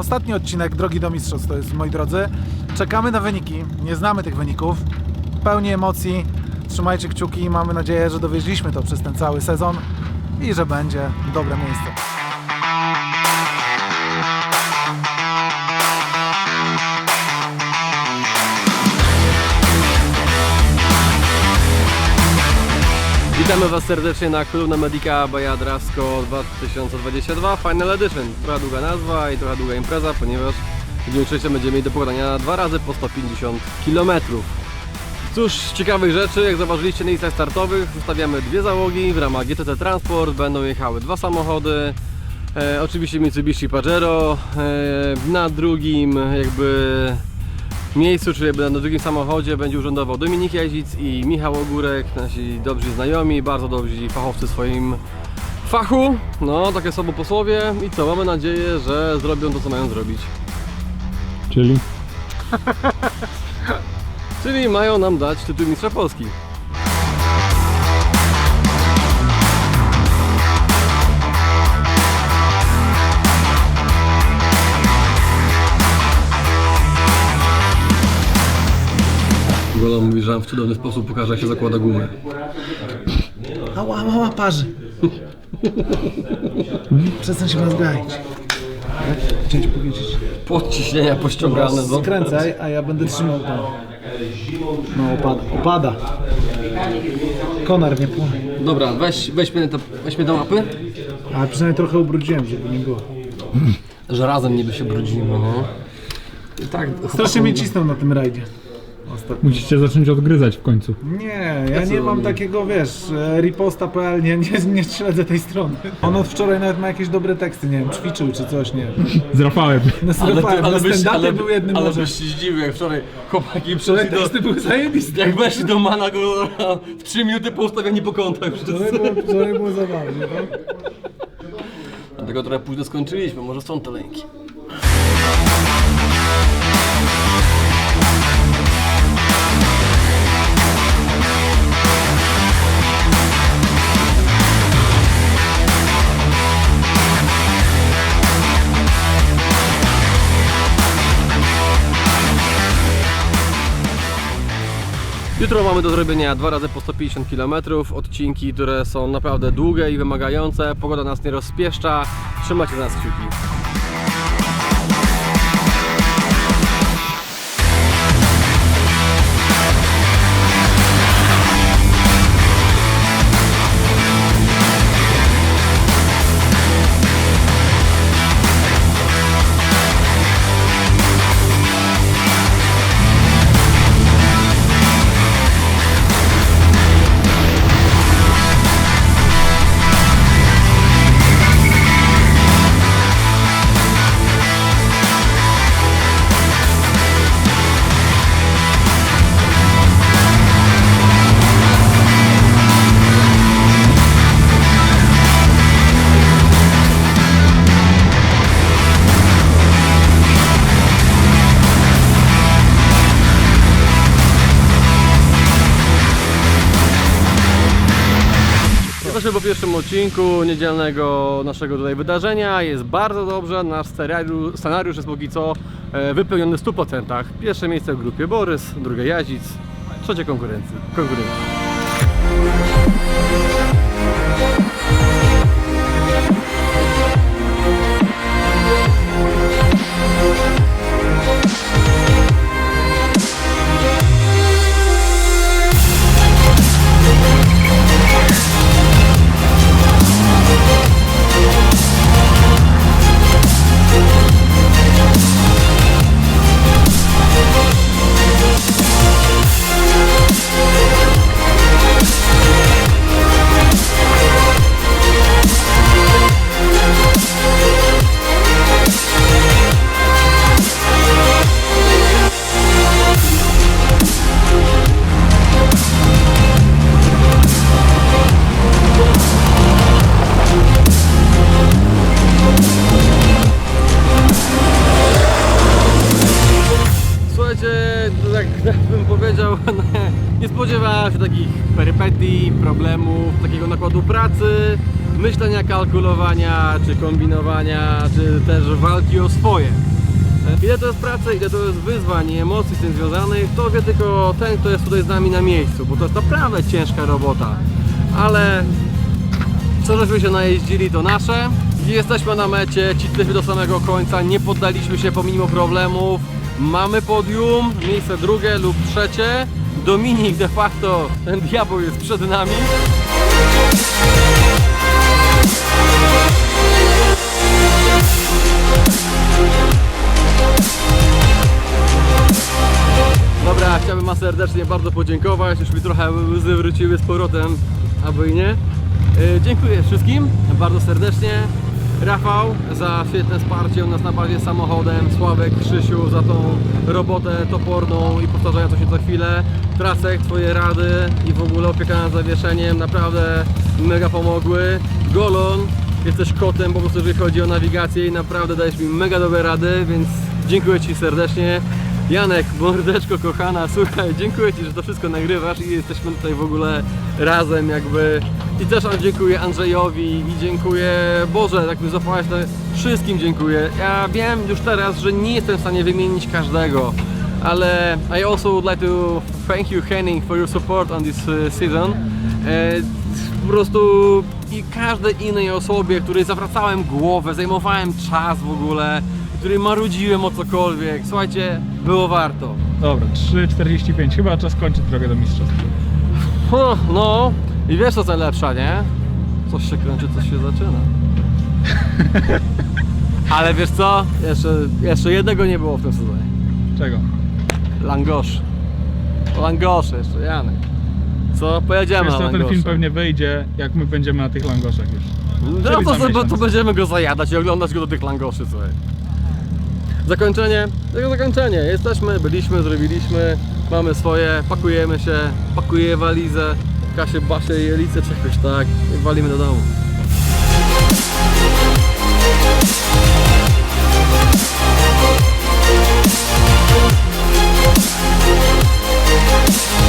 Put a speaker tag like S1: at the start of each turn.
S1: Ostatni odcinek Drogi do Mistrzostw to jest, moi drodzy. Czekamy na wyniki. Nie znamy tych wyników. Pełni emocji. Trzymajcie kciuki. Mamy nadzieję, że dowieźliśmy to przez ten cały sezon i że będzie dobre miejsce.
S2: Witamy Was serdecznie na Kolumna Medica by Adrasko 2022 Final Edition. Trochę długa nazwa i trochę długa impreza, ponieważ w dniu trzecim będziemy mieli do pokonania dwa razy po 150 km. Cóż, ciekawych rzeczy, jak zauważyliście na listach startowych, zostawiamy dwie załogi w ramach GTT Transport, będą jechały dwa samochody. E, oczywiście Mitsubishi Pajero, e, na drugim jakby miejscu, czyli na drugim samochodzie będzie urzędował Dominik Jazic i Michał Ogórek, nasi dobrzy znajomi, bardzo dobrzy fachowcy w swoim fachu. No, takie są posłowie i co, mamy nadzieję, że zrobią to, co mają zrobić.
S3: Czyli?
S2: Czyli mają nam dać tytuł Mistrza Polski. Że nam w cudowny sposób pokaże, jak się zakłada gumę.
S1: Ała, mała parzy. Przestań się rozgaić. Chciałem ci powiedzieć.
S2: Podciśnienia pościągane. no.
S1: Skręcaj, a ja będę trzymał to. No opada. opada. Konar nie płonie.
S2: Dobra, weź, weźmy, te, weźmy te mapy,
S1: Ale przynajmniej trochę ubrudziłem, żeby nie było.
S2: że razem niby się brudzimy, no. I tak,
S1: Strasznie mnie cisnął na tym rajdzie. Ostatnio.
S3: Musicie zacząć odgryzać w końcu.
S1: Nie, ja nie mam takiego, wiesz, e, riposta.pl, nie, nie, nie śledzę tej strony. On od wczoraj nawet ma jakieś dobre teksty, nie wiem, ćwiczył czy coś, nie wiem.
S3: Z Rafałem.
S1: Na stand-upie na stand był jednym
S2: ale
S1: może.
S2: byś się zdziwił, jak wczoraj chłopaki
S1: Wczoraj
S2: przyszli do...
S1: teksty były zajebiste.
S2: Jak weszli do Mana go w 3 minuty po ustawianiu po kątach.
S1: Wczoraj było, wczoraj było zabawnie, no.
S2: Dlatego trochę późno skończyliśmy, może są te lęki. Jutro mamy do zrobienia dwa razy po 150 km, odcinki, które są naprawdę długie i wymagające. Pogoda nas nie rozpieszcza, trzymajcie za nas kciuki. Pierwszym odcinku niedzielnego naszego tutaj wydarzenia. Jest bardzo dobrze. Nasz scenariusz, scenariusz jest póki co e, wypełniony w 100%. Pierwsze miejsce w grupie Borys, drugie Jazic, trzecie konkurencji. konkurencji. Problemów, takiego nakładu pracy, myślenia, kalkulowania, czy kombinowania, czy też walki o swoje. Ile to jest pracy, ile to jest wyzwań i emocji z tym związanych, to wie tylko ten, kto jest tutaj z nami na miejscu, bo to jest naprawdę ciężka robota. Ale co żeśmy się najeździli, to nasze. Jesteśmy na mecie, cisnęliśmy do samego końca, nie poddaliśmy się pomimo problemów. Mamy podium, miejsce drugie lub trzecie. Dominik de facto, ten diabeł jest przed nami. Dobra, chciałbym Wam serdecznie bardzo podziękować. Już mi trochę łzy wróciły z powrotem, albo i nie. E, dziękuję wszystkim bardzo serdecznie. Rafał za świetne wsparcie u nas na bazie samochodem, Sławek, Krzysiu za tą robotę toporną i powtarzającą się co chwilę. Trasek, Twoje rady i w ogóle opieka nad zawieszeniem naprawdę mega pomogły. Golon, jesteś kotem po prostu jeżeli chodzi o nawigację i naprawdę dajesz mi mega dobre rady, więc dziękuję Ci serdecznie. Janek, mordeczko kochana, słuchaj, dziękuję Ci, że to wszystko nagrywasz i jesteśmy tutaj w ogóle razem jakby. I też dziękuję Andrzejowi i dziękuję Boże, jakby zapałeś to wszystkim dziękuję. Ja wiem już teraz, że nie jestem w stanie wymienić każdego, ale I also would like to thank you Henning for your support on this uh, season. E, po prostu i każdej innej osobie, której zawracałem głowę, zajmowałem czas w ogóle, której marudziłem o cokolwiek. Słuchajcie, było warto.
S3: Dobra, 3.45. Chyba czas kończyć drogę do mistrzostw.
S2: Huh, No, i wiesz co najlepsza, nie? Coś się kończy, coś się zaczyna. Ale wiesz co? Jeszcze, jeszcze jednego nie było w tym sezonie.
S3: Czego?
S2: Langosz. Langosze jeszcze, Janek. Co? Pojedziemy
S3: Wiesz
S2: na
S3: co, ten
S2: langosze.
S3: film pewnie wyjdzie, jak my będziemy na tych langoszach już.
S2: No
S3: Czyli
S2: to,
S3: za
S2: to,
S3: miesiąc.
S2: to będziemy go zajadać i oglądać go do tych langoszy, słuchaj. Zakończenie, tego zakończenie. Jesteśmy, byliśmy, zrobiliśmy, mamy swoje, pakujemy się, pakuję walizę, Kasię, Baszę, Jelicę, czegoś tak i walimy do domu. We'll